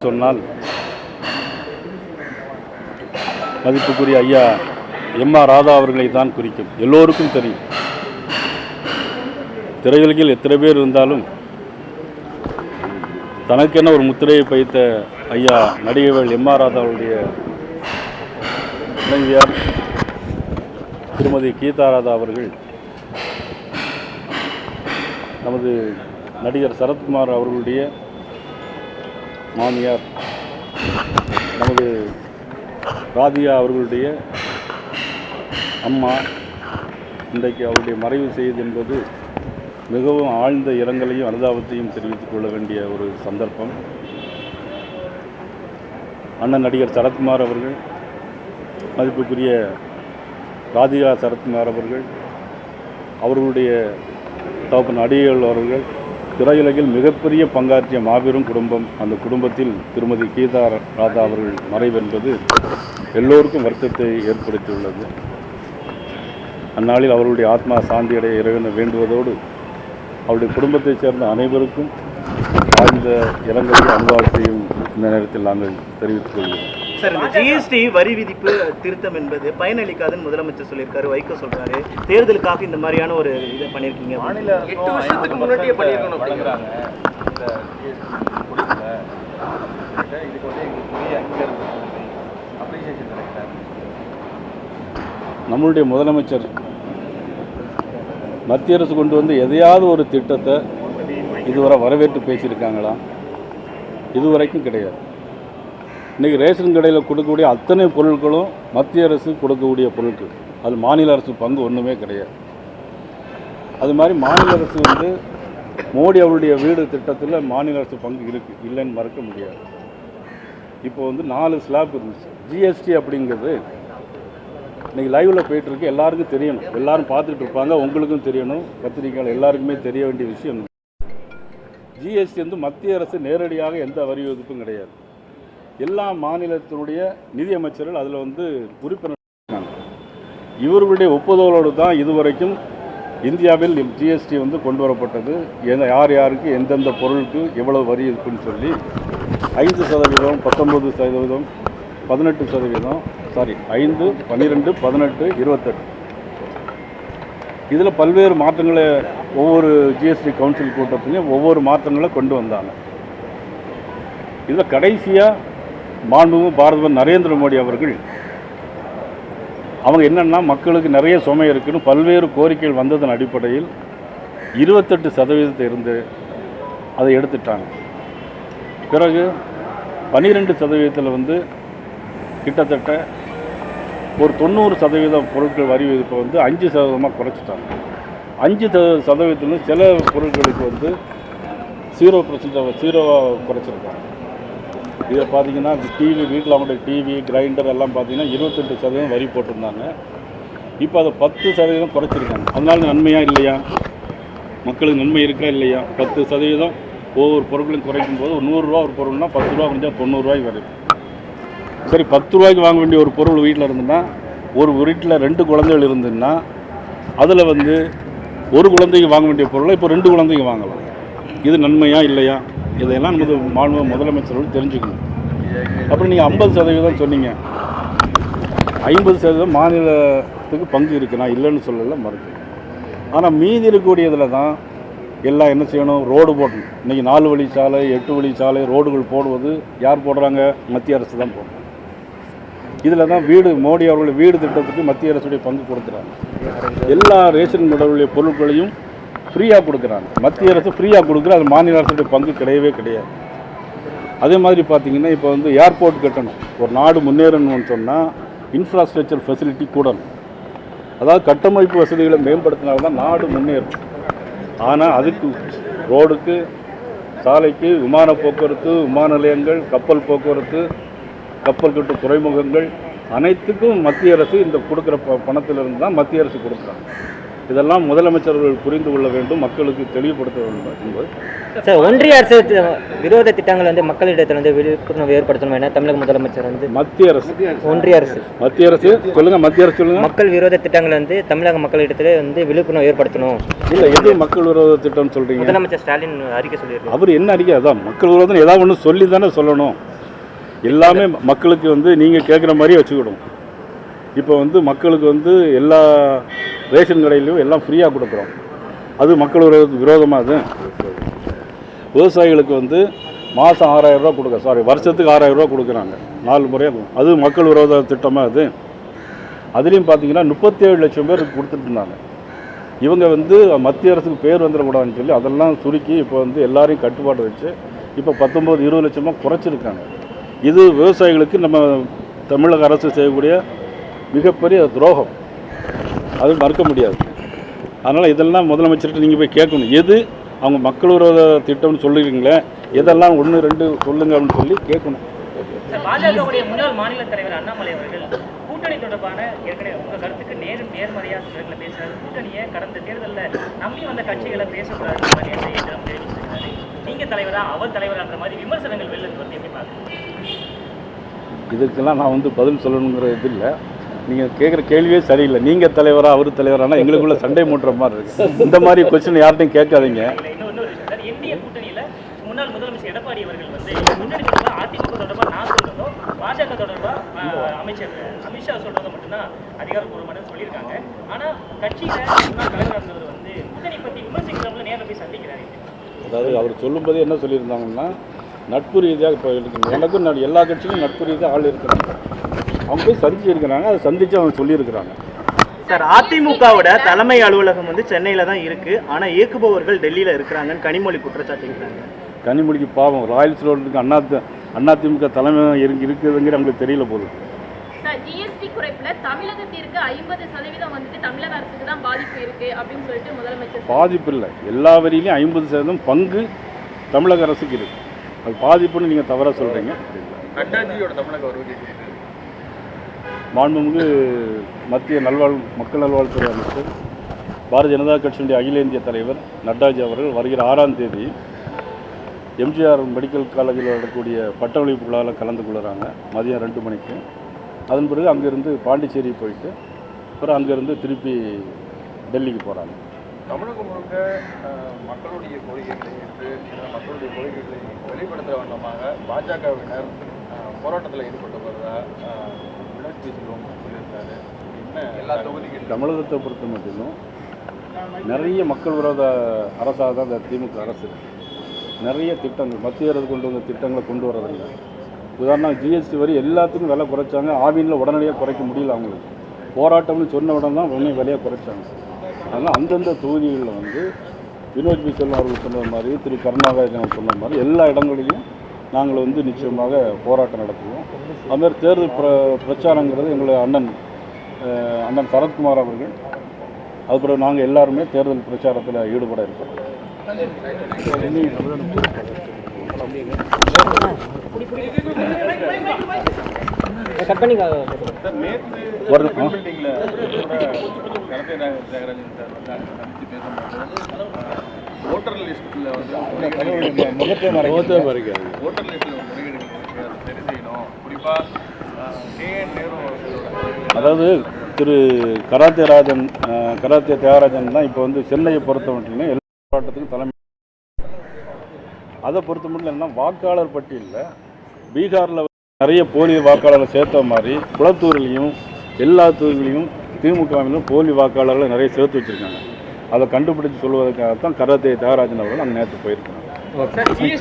சொன்னால் மதிப்புக்குரிய ஐயா எம் ஆர் ராதா அவர்களை தான் குறிக்கும். எல்லோருக்கும் தெரியும். திரையுலகில் எத்தனை பேர் இருந்தாலும் தனக்கென ஒரு முத்திரையை பைத்த ஐயா நடிகர்கள் எம் ஆர் ராதா அவருடைய திருமதி கீதா ராதா அவர்கள் நமது நடிகர் சரத்குமார் அவர்களுடைய மாமியார் நமது ராதியா அவர்களுடைய அம்மா இன்றைக்கு அவருடைய மறைவு செய்தது என்பது மிகவும் ஆழ்ந்த இரங்கலையும் அனுதாபத்தையும் தெரிவித்துக் கொள்ள வேண்டிய ஒரு சந்தர்ப்பம். அண்ணன் நடிகர் சரத்குமார் அவர்கள் மதிப்புக்குரிய ராதிகா சரத்குமார் அவர்கள் அவர்களுடைய தகப்பன் அடிகள் அவர்கள் திரையுலகில் மிகப்பெரிய பங்காற்றிய மாபெரும் குடும்பம் அந்த குடும்பத்தில் திருமதி கீதா ராதா அவர்கள் மறைவென்பது எல்லோருக்கும் வருத்தத்தை ஏற்படுத்தியுள்ளது. அந்நாளில் அவர்களுடைய ஆத்மா சாந்தியடைய இறைவனை வேண்டுவதோடு அவருடைய குடும்பத்தைச் சேர்ந்த அனைவருக்கும் ஆழ்ந்த இரங்கலையும் அன்பாட்சியையும் இந்த நேரத்தில் நாங்கள் தெரிவித்துக் கொள்கிறோம். சார் இந்த ஜிஎஸ்டி வரி விதிப்பு திருத்தம் என்பது பயனளிக்காதுன்னு முதலமைச்சர் சொல்லியிருக்காரு வைகோ சொல்றாரு. தேர்தலுக்காக இந்த மாதிரியான ஒரு இதை பண்ணியிருக்கீங்க மாநில எட்டு வருஷத்துக்கு முன்னாடியே பண்ணியிருக்கணும் வழங்குறாங்க. இந்த கொடுக்கல. இதுக்கு வந்து எங்களுக்கு பெரிய அங்கீகாரம் அப்ரிசியேஷன் கிடைக்கல நம்மளுடைய முதலமைச்சர் மத்திய அரசு கொண்டு வந்து எதையாவது ஒரு திட்டத்தை இதுவரை வரவேற்று பேசியிருக்காங்களா? இதுவரைக்கும் கிடையாது. இன்றைக்கி ரேஷன் கடையில் கொடுக்கக்கூடிய அத்தனை பொருட்களும் மத்திய அரசு கொடுக்கக்கூடிய பொருட்கள். அது மாநில அரசு பங்கு ஒன்றுமே கிடையாது. அது மாதிரி மாநில அரசு வந்து மோடி அவருடைய வீடு திட்டத்தில் மாநில அரசு பங்கு இருக்குது இல்லைன்னு மறக்க முடியாது. இப்போ வந்து நாலு ஸ்லாப் இருந்துச்சு. ஜிஎஸ்டி அப்படிங்கிறது இன்னைக்கு லைவில் போயிட்டுருக்கு எல்லாருக்கும் தெரியணும். எல்லாரும் பார்த்துட்டு இருப்பாங்க. உங்களுக்கும் தெரியணும். பத்திரிகையாளர் எல்லாருக்குமே தெரிய வேண்டிய விஷயம் ஜிஎஸ்டி வந்து மத்திய அரசு நேரடியாக எந்த வரி விதிப்பும் கிடையாது. எல்லா மாநிலத்தினுடைய நிதியமைச்சர்கள் அதில் வந்து உறுப்பினர் இருக்காங்க. இவர்களுடைய ஒப்புதலோடு தான் இதுவரைக்கும் இந்தியாவில் ஜிஎஸ்டி வந்து கொண்டு வரப்பட்டது. எந்த யார் யாருக்கு எந்தெந்த பொருளுக்கு எவ்வளவு வரி இருக்குன்னு சொல்லி ஐந்து சதவீதம் பத்தொன்பது சதவீதம் பதினெட்டு சதவீதம் சாரி ஐந்து பன்னிரெண்டு பதினெட்டு இருபத்தெட்டு. இதில் பல்வேறு மாற்றங்களை ஒவ்வொரு ஜிஎஸ்டி கவுன்சில் கூட்டத்திலையும் ஒவ்வொரு மாற்றங்களை கொண்டு வந்தாங்க. இதில் கடைசியாக மாண்புமிகு பாரதமன் நரேந்திர மோடி அவர்கள் அவங்க என்னென்னா மக்களுக்கு நிறைய சுமை இருக்குன்னு பல்வேறு கோரிக்கைகள் வந்ததன் அடிப்படையில் இருபத்தெட்டு சதவீதத்தை இருந்து அதை எடுத்துட்டாங்க. பிறகு பன்னிரெண்டு சதவீதத்தில் வந்து கிட்டத்தட்ட ஒரு தொண்ணூறு சதவீதம் பொருட்கள் வரி விதிப்பை வந்து அஞ்சு சதவீதமாக குறைச்சிட்டாங்க. அஞ்சு சத- சதவீதத்தில் சில பொருட்களுக்கு வந்து ஜீரோ பர்சன்ட் ஜீரோவாக குறைச்சிருக்காங்க. இதை பார்த்தீங்கன்னா டிவி வீட்டில் அவங்களுடைய டிவி கிரைண்டர் எல்லாம் பார்த்தீங்கன்னா இருபத்தெட்டு சதவீதம் வரி போட்டிருந்தாங்க. இப்போ அதை பத்து சதவீதம் குறைச்சிருக்காங்க. அதனால நன்மையா இல்லையா? மக்களுக்கு நன்மை இருக்கா இல்லையா? பத்து சதவீதம் ஒவ்வொரு பொருட்களையும் குறைக்கும் போது ஒரு நூறுரூவா ஒரு பொருள்னா பத்து ரூபா முடிஞ்சால் தொண்ணூறுரூவாய்க்கு வருது சரி பத்து ரூபாய்க்கு வாங்க வேண்டிய ஒரு பொருள் வீட்டில் இருந்துன்னா ஒரு வீட்டில் ரெண்டு குழந்தைகள் இருந்துன்னா அதில் வந்து ஒரு குழந்தைக்கு வாங்க வேண்டிய பொருளை இப்போ ரெண்டு குழந்தைக்கு வாங்கலாம். இது நன்மையா இல்லையா? இதையெல்லாம் நமது மாண்பு முதலமைச்சரோடு தெரிஞ்சுக்கணும். அப்புறம் நீங்கள் ஐம்பது சதவீதம் சொன்னீங்க. ஐம்பது சதவீதம் மாநிலத்துக்கு பங்கு இருக்குது நான் இல்லைன்னு சொல்லல மறுக்கு ஆனால் மீதி இருக்கக்கூடியதில் தான் எல்லாம் என்ன செய்யணும்? ரோடு போடணும். இன்றைக்கி நாலு வழி சாலை எட்டு வழி சாலை ரோடுகள் போடுவது யார் போடுறாங்க? மத்திய அரசு தான் போடுறாங்க இதில் தான் வீடு மோடி அவர்களுடைய வீடு திட்டத்துக்கு மத்திய அரசுடைய பங்கு கொடுத்துறாங்க எல்லா ரேஷன் கடவுளுடைய பொருட்களையும் ஃப்ரீயாக கொடுக்குறாங்க. மத்திய அரசு ஃப்ரீயாக கொடுக்குற அது மாநில அரசுடைய பங்கு கிடையவே கிடையாது. அதே மாதிரி பார்த்தீங்கன்னா இப்போ வந்து ஏர்போர்ட் கட்டணும். ஒரு நாடு முன்னேறணும்னு சொன்னால் இன்ஃப்ராஸ்ட்ரக்சர் ஃபெசிலிட்டி கூடணும். அதாவது கட்டமைப்பு வசதிகளை மேம்படுத்தினால்தான் நாடு முன்னேறும். ஆனால் அதுக்கு ரோடுக்கு சாலைக்கு விமான போக்குவரத்து விமான நிலையங்கள் கப்பல் போக்குவரத்து கப்பல் கட்டு துறைமுகங்கள் அனைத்துக்கும் மத்திய அரசு இந்த கொடுக்குற ப பணத்திலிருந்து தான் மத்திய அரசு கொடுக்குறாங்க. இதெல்லாம் முதலமைச்சர்கள் புரிந்து கொள்ள வேண்டும் மக்களுக்கு தெளிவுபடுத்த வேண்டும் என்பது. சார் ஒன்றிய அரசு விரோத திட்டங்கள் வந்து மக்களிடத்தில் வந்து விழிப்புணர்வு ஏற்படுத்தணும் என தமிழக முதலமைச்சர் வந்து மத்திய அரசு. ஒன்றிய அரசு. மத்திய அரசு சொல்லுங்க மத்திய அரசு சொல்லுங்க. மக்கள் விரோத திட்டங்கள் வந்து தமிழக மக்களிடத்திலே வந்து விழிப்புணர்வு ஏற்படுத்தணும். இல்ல எது மக்கள் விரோத திட்டம்னு சொல்றீங்க? முதலமைச்சர் ஸ்டாலின் அறிக்கை சொல்லியிருக்காரு. அவர் என்ன அறிக்கை? அதான் மக்கள் விரோதம் ஏதாவது ஒன்று சொல்லி தானே சொல்லணும். எல்லாமே மக்களுக்கு வந்து நீங்கள் கேட்குற மாதிரி வச்சுக்கிடும். இப்போ வந்து மக்களுக்கு வந்து எல்லா ரேஷன் கடையிலையும் எல்லாம் ஃப்ரீயாக கொடுக்குறோம். அது மக்கள் விரோதமாக அது. விவசாயிகளுக்கு வந்து மாதம் ஆறாயிரரூவா கொடுக்க சாரி வருஷத்துக்கு ஆறாயிரரூவா கொடுக்குறாங்க. நாலு முறையாக அது. மக்கள் விரோத திட்டமாக அது. அதுலேயும் பார்த்தீங்கன்னா முப்பத்தேழு லட்சம் பேருக்கு கொடுத்துட்டு இருந்தாங்க. இவங்க வந்து மத்திய அரசுக்கு பேர் வந்துடக்கூடாதுன்னு சொல்லி அதெல்லாம் சுருக்கி இப்போ வந்து எல்லாரையும் கட்டுப்பாடு வச்சு இப்போ பத்தொம்போது இருபது லட்சமாக குறைச்சிருக்காங்க. இது விவசாயிகளுக்கு நம்ம தமிழக அரசு செய்யக்கூடிய மிகப்பெரிய துரோகம். அது மறுக்க முடியாது. அதனால் இதெல்லாம் முதலமைச்சர்கிட்ட நீங்கள் போய் கேட்கணும். எது அவங்க மக்கள் விரோத திட்டம்னு சொல்லுவீங்களே எதெல்லாம் ஒன்று ரெண்டு சொல்லுங்க அப்படின்னு சொல்லி கேட்கணும். பாஜகவுடைய முன்னாள் மாநில தலைவர் அண்ணாமலை அவர்கள் கூட்டணி தொடர்பான ஏற்கனவே உங்க கருத்துக்கு நேர் நேர்மறையா சிலர்களை பேசுறாரு. கூட்டணியை கடந்த தேர்தலில் நம்பி வந்த கட்சிகளை பேசக்கூடாதுன்ற மாதிரி தினம் தெரிவிச்சிருக்காரு நீங்க தலைவரா அவர் தலைவரான்ற மாதிரி விமர்சனங்கள் வெளில வந்து எப்படி பாக்குறீங்க இதுக்கெல்லாம் நான் வந்து பதில் சொல்லணுங்கிற இது இல்லை. நீங்கள் கேட்குற கேள்வியே சரியில்லை. நீங்கள் தலைவரா அவர் தலைவரானா எங்களுக்குள்ள சண்டை மூட்டுற மாதிரி இருக்கு. இந்த மாதிரி கொஸ்டின் யார்ட்டையும் கேட்காதீங்க. அதாவது அவர் சொல்லும்போது என்ன சொல்லியிருந்தாங்கன்னா நட்பு ரீதியாக இப்போ எனக்கு எனக்கும் எல்லா கட்சியிலும் நட்பு ரீதியாக ஆள் இருக்கிறாங்க. அவங்க போய் சந்திச்சு இருக்கிறாங்க அதை சந்தித்து அவங்க சொல்லியிருக்கிறாங்க. சார் அதிமுகவோட தலைமை அலுவலகம் வந்து சென்னையில தான் இருக்கு. ஆனா இயக்குபவர்கள் டெல்லியில இருக்கிறாங்கன்னு கனிமொழி குற்றச்சாட்டுகிறாங்க கனிமொழிக்கு பாவம். ராயல்ஸ் ரோடுக்கு அண்ணா அதிமுக தலைமை இருக்கு இருக்குதுங்கிற அவங்களுக்கு தெரியல போகுது சார் ஜிஎஸ்டி குறைப்புல தமிழகத்திற்கு ஐம்பது சதவீதம் வந்துட்டு தமிழக அரசுக்கு தான் பாதிப்பு இருக்கு அப்படின்னு சொல்லிட்டு முதலமைச்சர் சொன்னார். பாதிப்பு இல்லை. எல்லா வரியிலையும் ஐம்பது சதவீதம் பங்கு தமிழக அரசுக்கு இருக்கு. அது பாதிப்புன்னு நீங்கள் தவறாக சொல்கிறீங்க நட்டாஜியோட தமிழக வருகை மாண்புமிகு மத்திய நல்வாழ் மக்கள் நல்வாழ்வுத்துறை அமைச்சர் பாரதிய ஜனதா கட்சியினுடைய அகில இந்திய தலைவர் நட்டாஜி அவர்கள் வருகிற ஆறாம் தேதி எம்ஜிஆர் மெடிக்கல் காலேஜில் நடக்கக்கூடிய பட்டமளிப்பு விழாவில் கலந்து கொள்கிறாங்க மதியம் ரெண்டு மணிக்கு. அதன் பிறகு அங்கேருந்து பாண்டிச்சேரி போயிட்டு அப்புறம் அங்கேருந்து திருப்பி டெல்லிக்கு போகிறாங்க தமிழகம் முழுக்க மக்களுடைய கோரிக்கைகளை ஏற்று மக்களுடைய கோரிக்கைகளை வெளிப்படுத்துகிற வண்ணமாக பாஜகவினர் போராட்டத்தில் ஈடுபட்டு வருவதா தமிழகத்தை பொறுத்த மட்டிலும் நிறைய மக்கள் விரோத அரசாக தான் இந்த திமுக அரசு. நிறைய திட்டங்கள் மத்திய அரசு கொண்டு வந்த திட்டங்களை கொண்டு வரதில்லை உதாரணம் ஜிஎஸ்டி வரி எல்லாத்துக்கும் விலை குறைச்சாங்க. ஆவினில் உடனடியாக குறைக்க முடியல அவங்களுக்கு. போராட்டம்னு சொன்ன உடனே தான் உடனே விலையை குறைச்சாங்க. அதனால் அந்தந்த தொகுதிகளில் வந்து வினோத் பி செல்வம் அவர்கள் சொன்ன மாதிரி திரு கருணாகரன் அவர் சொன்ன மாதிரி எல்லா இடங்களிலும் நாங்கள் வந்து நிச்சயமாக போராட்டம் நடத்துவோம். அதுமாதிரி தேர்தல் பிர பிரச்சாரங்கிறது எங்களுடைய அண்ணன் அண்ணன் சரத்குமார் அவர்கள். அதுக்கப்புறம் நாங்கள் எல்லாருமே தேர்தல் பிரச்சாரத்தில் ஈடுபட இருக்கோம். கட் பண்ணி கா- சார் நேற்று வருது. ஆ. பில்டிங்கில் கரத்தை தியாகராஜன் வந்து ஓட்டர் லிஸ்ட்டில் முறைகேடுகள் சரி செய்யணும் குறிப்பாக நேரு அதாவது திரு கராத்தே ராஜன் கராத்தே தியாகராஜன் தான் இப்போ வந்து சென்னையை பொறுத்த மட்டும் எல்லா போராட்டத்துக்கும் தலைமை. அதை பொறுத்த மட்டும் என்னன்னா வாக்காளர் பட்டியலில் பீகாரில் நிறைய போலி வாக்காளர்களை சேர்த்த மாதிரி குளத்தூர்லேயும் எல்லா தூர்லேயும் திமுகவிலும் போலி வாக்காளர்களை நிறைய சேர்த்து வச்சுருக்காங்க. அதை கண்டுபிடிச்சு சொல்வதற்காகத்தான் கராத்தே தியாகராஜன் அவர்கள் அங்கே நேற்று போயிருக்காங்க